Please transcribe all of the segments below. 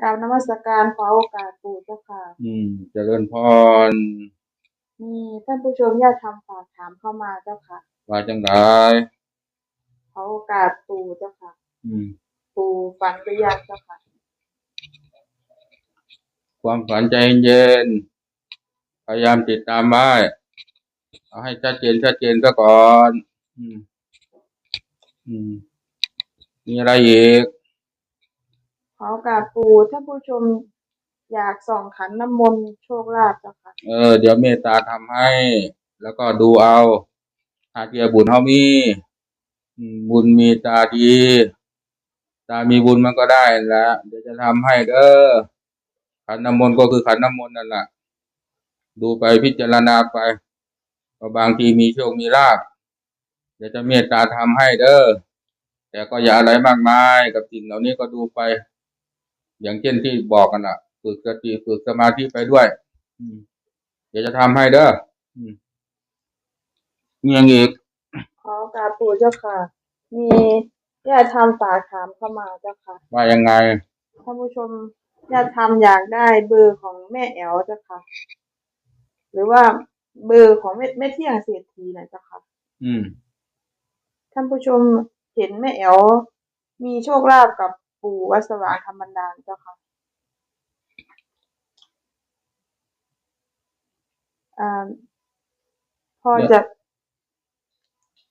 กราบนมัสการขอโอกาสปู่เจ้าค่ะ อืมเจริญพรมีท่านผู้ชมญาติธรรมฝากถามเข้ามาเจ้าค่ะ ว่าจังไดขอโอกาสปู่เจ้าค่ะ อืม ปู่ฝันหรือยังเจ้าค่ะ ความฝันใจเย็นๆพยายามติดตามไว้เอาให้ชัดเจนชัดเจนซะก่อน อืม อืม มีอะไรอีก ขอโอกาสปู่ท่าผู้ชมอยากส่องขันน้ำมนต์โชคลาภเจ้าค่ะ เออ เดี๋ยวเมตตาทำให้ แล้วก็ดูเอาหาเทียบุญเขามีอืมบุญมีตาดี ตามีบุญมันก็ได้และเดี๋ยวจะทำให้เด้อขันน้ำมนต์ก็คือขันน้ำมนต์นั่นแหละดูไปพิจารณาไปก็บางทีมีโชคมีลาภเดี๋ยวจะเมตตาทำให้เด้อแต่ก็อย่าอะไรมากมายกับสิ่งเหล่านี้ก็ดูไป อย่างเช่นที่บอกกันล่ะ ฝึกสติฝึกสมาธิไปด้วยอืมเดี๋ยวจะทำให้เด้ออืมมีอย่างอีกขอโอกาสปู่เจ้าค่ะ มีญาติธรรมฝากถามเข้ามาเจ้าค่ะ ว่ายังไงท่านผู้ชมญาติธรรมอยากได้เบอร์ของแม่แอ๋วเจ้าค่ะ หรือว่าเบอร์ของแม่แม่เที่ยงเศรษฐีนะเจ้าค่ะ อืมท่านผู้ชมเห็นแม่แอ๋วมีโชคลาภกับ ปู่วัดสว่างธรรมดานเจ้าค่ะอ่าพอจะ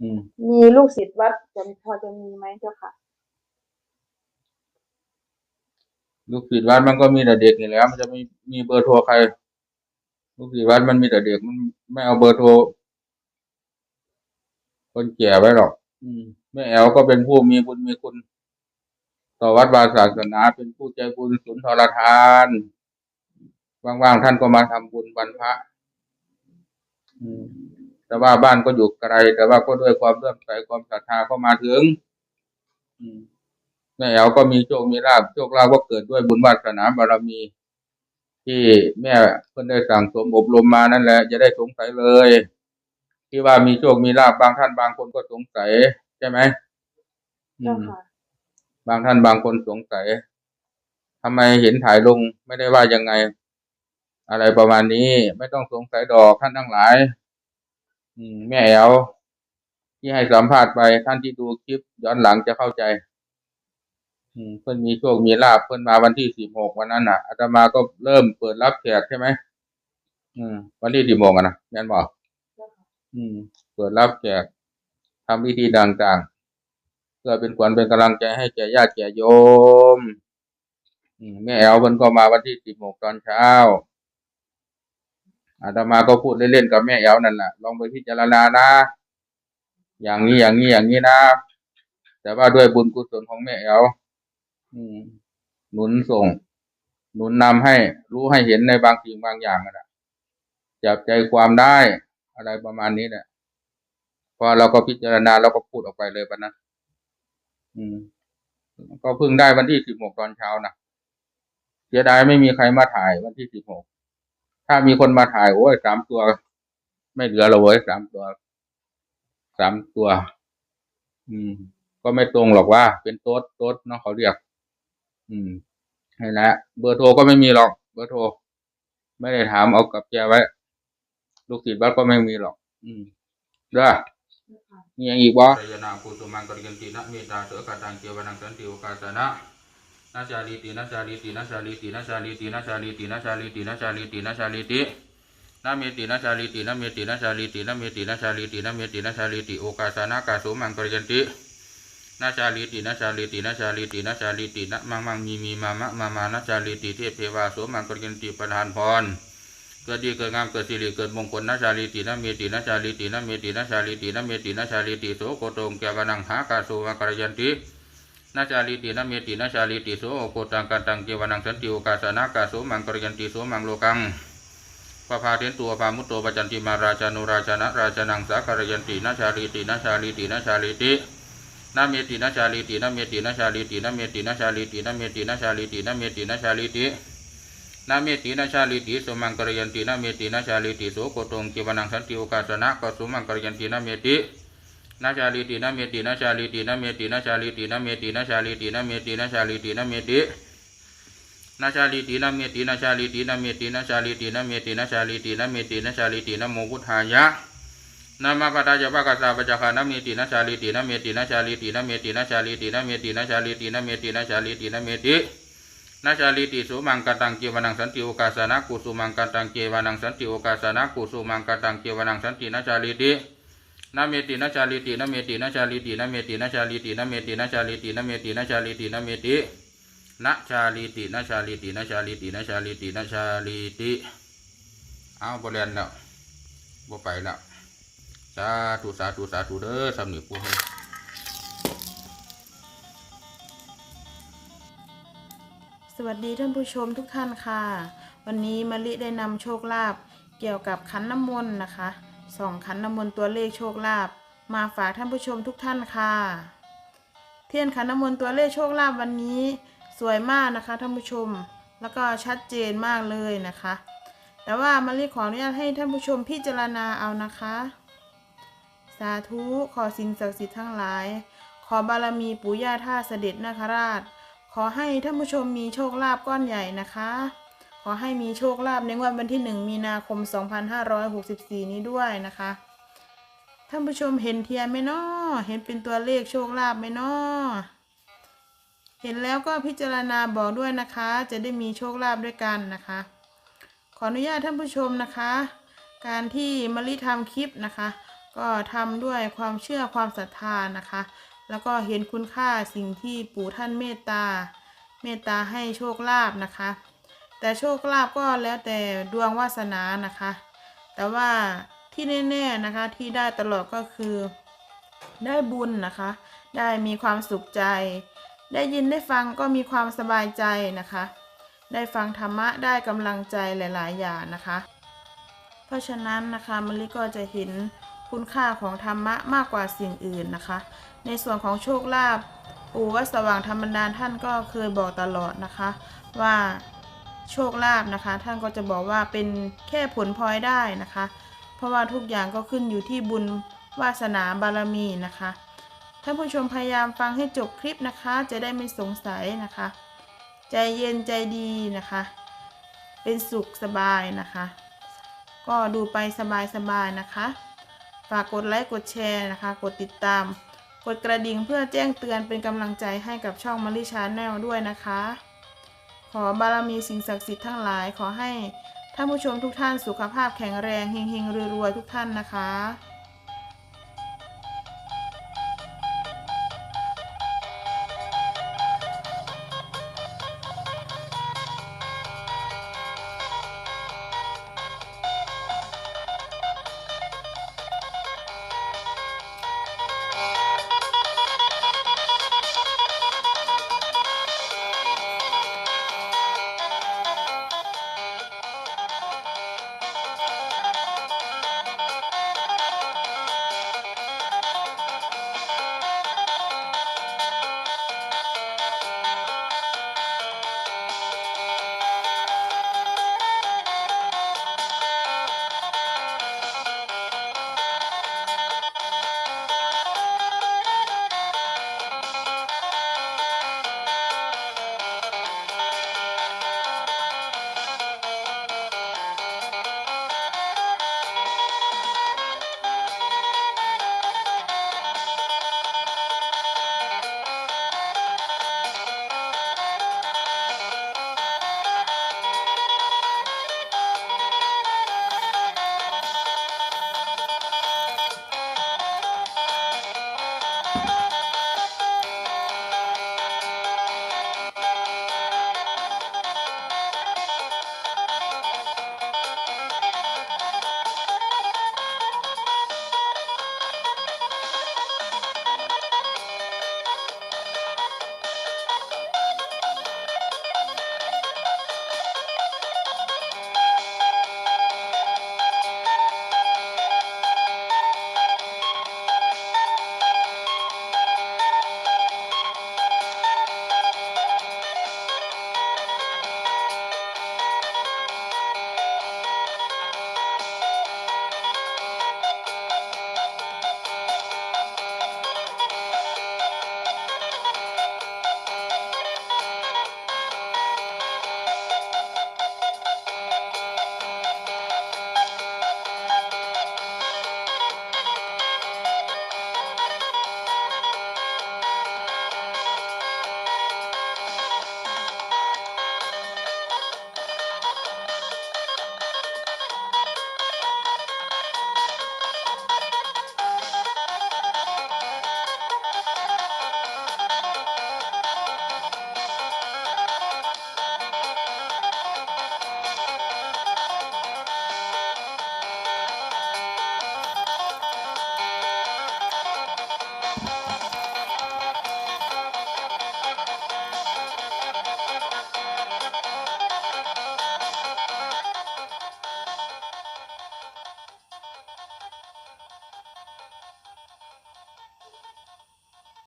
อืมมีลูกศิษย์วัดจะพอจะมีไหมเจ้าค่ะ ลูกศิษย์วัดมันก็มีแต่เด็กนี่แหล้วมันจะมีมีเบอร์โทรใคร ลูกศิษย์วัดมันมีแต่เด็กมันไม่เอาเบอร์โทรคนแก่ไว้หรอก อืมแม่แอลก็เป็นผู้มีบุญมีคุณ ต่อวัดวาศาสนาเป็นผู้ใจบุญสุนทรทานว่างๆท่านก็มาทำบุญวันพระอืแต่ว่าบ้านก็อยู่ไกล แต่ว่าก็ด้วยความเลื่อมใสความศรัทธาก็มาถึงแม่แอ๋วก็มีโชคมีลาภโชคลาภก็เกิดด้วยบุญวาสนาบารมี ที่แม่เพิ่นได้สั่งสมอบรมมานั่นแหละจะได้สงสัยเลย ที่ว่ามีโชคมีลาภบางท่านบางคนก็สงสัยใช่ไหมอืเจ้ามค่ะ บางท่านบางคนสงสัยทำไมเห็นถ่ายลงไม่ได้ว่ายังไง อะไรประมาณนี้ไม่ต้องสงสัยดอกท่านทั้งหลาย อืมแม่แอวที่ให้สัมภาษณ์ไปท่านที่ดูคลิปย้อนหลังจะเข้าใจ อืมเพิ่นมีโชคมีลาภเพิ่นมาวันที่สิบหกวันนั้นน่ะอาตมาก็เริ่มเปิดรับแขกใช่ไหมอืม วันที่สิบหกอะนะแม่นบอกเจ้าค่ะอืม เปิดรับแขกทำพิธีต่างๆ พื่อเป็นขวัญเป็นกำลังใจให้แก่ญาติแก่โยมมแม่แอลเพิ่นก็มาวันที่สิบหกตอนเช้าอาตมาก็พูดเล่นๆกับแม่แอลนั่นแหละลองไปพิจารณานะ อย่างนี้อย่างนี้อย่างนี้นะ แต่ว่าด้วยบุญกุศลของแม่แอลหนุนส่ง หนุนนำให้รู้ให้เห็นในบางสิ่งบางอย่างนะจับใจความได้อะไรประมาณนี้แหละพอเราก็พิจารณาเราก็พูดออกไปเลยปะนะ อืม ก็เพิ่งได้วันที่สิบหกตอนเช้านะเสียดายไม่มีใครมาถ่ายวันที่สิบหก ถ้ามีคนมาถ่ายโอ้ยสามตัว ไม่เหลือเราเว้ยสามตัว สามตัว อืม ก็ไม่ตรงหรอกว่า เป็นโต๊ดโต๊ดเนาะเขาเรียก อืมให้ละเบอร์โทรก็ไม่มีหรอก เบอร์โทร ไม่ได้ถามเอากับแกไว้ ลูกศิษย์วัดก็ไม่มีหรอก อืมด้อเจ้า มีอย่างอีกวะยนาภูตุมังกริกันตินะเมตตาเสกตังเจวนังสันติโอกาสนะนาชาลิตินาชาลิตินาชาลิตินาชาลิตินาชาลิตินาชาลิตินาชาลิตินาชาลิตินาเมตินาชาลิตินาเมตินาชาลิตินาเมตินาชาลิตินาเมตินาชาลิติโอกาสนะกาสุมังกริกันตินาชาลิตินาชาลิตินาชาลิตินาชาลิตินะมังมังมีมีมามะมามานาชาลิติเทพเทวาสุมังกริกันติประธานพร เกิดดีเกิดงามเกิดสิริเกิดมงคลนะชาลิตินะเมตินะชาลิตินะเมตินะชาลิตินะเมตินะชาลิติโสโกตงแกวนังหากาสุวังกรยันตินะชาลิตินะเมตินะชาลิติโสโกตังกันตังเกวนังสันติโอกาสนากาสุมังกรยันติโสมังโลกังปะพาเทนตัวปามุตโตปจันติมาราชานุราชนะราชนังสากรยันตินะชาลิตินะชาลิตินะชาลิตินะเมตินะชาลิตินะเมตินะชาลิตินะเมตินะชาลิตินะเมตินะชาลิตินะเมตินะชาลิติ นาเมตินาชาลิติสุมังกรยันตินาเมตินาชาลิติโสโกตงกิวนังสันติโอกาสนะก็สุมังกรยันตินาเมตินาชาลิตินาเมตินาชาลิตินาเมตินาชาลิตินาเมตินาชาลิตินาเมตินาชาลิตินาเมตินาชาลิตินาเมตินาชาลิตินาเมตินาชาลิตินาเมตินาชาลิตินาเมตินาชาลิตินะโมพุทธายะนามาปตาจะปะกะสาปะจะคานาเมตินาชาลิตินาเมตินาชาลิตินาเมตินาชาลิตินาเมตินาชาลิตินาเมตินาชาลิตินาเมติ นาชาลิติสุมังกตังเจวนังสันติโอกาสนะกุสุมังกตังเจวนังสันติโอกาสนะกุสุมังกตังเจวนังสันตินาชาลิตินะเมตินะชาลิตินะเมตินะชาลิตินะเมตินะชาลิตินะเมตินะชาลิตินะเมตินะชาลิตินะเมตินะชาลิตินะชาลิตินะชาลิตินะชาลิตินะชาลิติเอาบ่เรียนแล้วบ่ไปแล้วสาธุสาธุสาธุเด้อสำนึกผู้ให้ สวัสดีท่านผู้ชมทุกท่านค่ะ วันนี้มะลิได้นำโชคลาภเกี่ยวกับขันน้ำมนต์นะคะสองขันน้ำมนต์ตัวเลขโชคลาภมาฝากท่านผู้ชมทุกท่านค่ะ เทียนขันน้ำมนต์ตัวเลขโชคลาภวันนี้สวยมากนะคะท่านผู้ชมแล้วก็ชัดเจนมากเลยนะคะ แต่ว่ามะลิขออนุญาตให้ท่านผู้ชมพิจารณาเอานะคะ สาธุขอสิ่งศักดิ์สิทธิ์ทั้งหลาย ขอบารมีปู่ย่าท่าเสด็จนาคราช ขอให้ท่านผู้ชมมีโชคลาภก้อนใหญ่นะคะ ขอให้มีโชคลาภในงวดวันที่ 1 มีนาคม 2564 นี้ด้วยนะคะ ท่านผู้ชมเห็นเทียนไหมนาะเห็นเป็นตัวเลขโชคลาภไหมนาะเห็นแล้วก็พิจารณาบอกด้วยนะคะ จะได้มีโชคลาภด้วยกันนะคะ ขออนุญาตท่านผู้ชมนะคะ การที่มะลิทำคลิปนะคะ ก็ทำด้วยความเชื่อความศรัทธานะคะ แล้วก็เห็นคุณค่าสิ่งที่ปู่ท่านเมตตา เมตตาให้โชคลาภนะคะ แต่โชคลาภก็แล้วแต่ดวงวาสนานะคะ แต่ว่าที่แน่ๆนะคะที่ได้ตลอดก็คือ ได้บุญนะคะ ได้มีความสุขใจ ได้ยินได้ฟังก็มีความสบายใจนะคะ ได้ฟังธรรมะได้กำลังใจหลาย ๆ อย่างนะคะ เพราะฉะนั้นนะคะมลิก็จะเห็น คุณค่าของธรรมะมากกว่าสิ่งอื่นนะคะ ในส่วนของโชคลาภปู่วัดสว่างธรรมดานท่านก็เคยบอกตลอดนะคะ ว่าโชคลาภนะคะ ท่านก็จะบอกว่าเป็นแค่ผลพลอยได้นะคะ เพราะว่าทุกอย่างก็ขึ้นอยู่ที่บุญวาสนาบารมีนะคะท่านผู้ชมพยายามฟังให้จบคลิปนะคะ จะได้ไม่สงสัยนะคะ ใจเย็นใจดีนะคะ เป็นสุขสบายนะคะ ก็ดูไปสบายๆนะคะ ฝากกดไลค์กดแชร์นะคะ กดติดตาม กดกระดิ่งเพื่อแจ้งเตือนเป็นกำลังใจให้กับช่องมาริชาแนลด้วยนะคะ ขอบารมีสิ่งศักดิ์สิทธิ์ทั้งหลาย ขอให้ท่านผู้ชมทุกท่านสุขภาพแข็งแรงเฮงๆรวยๆทุกท่านนะคะ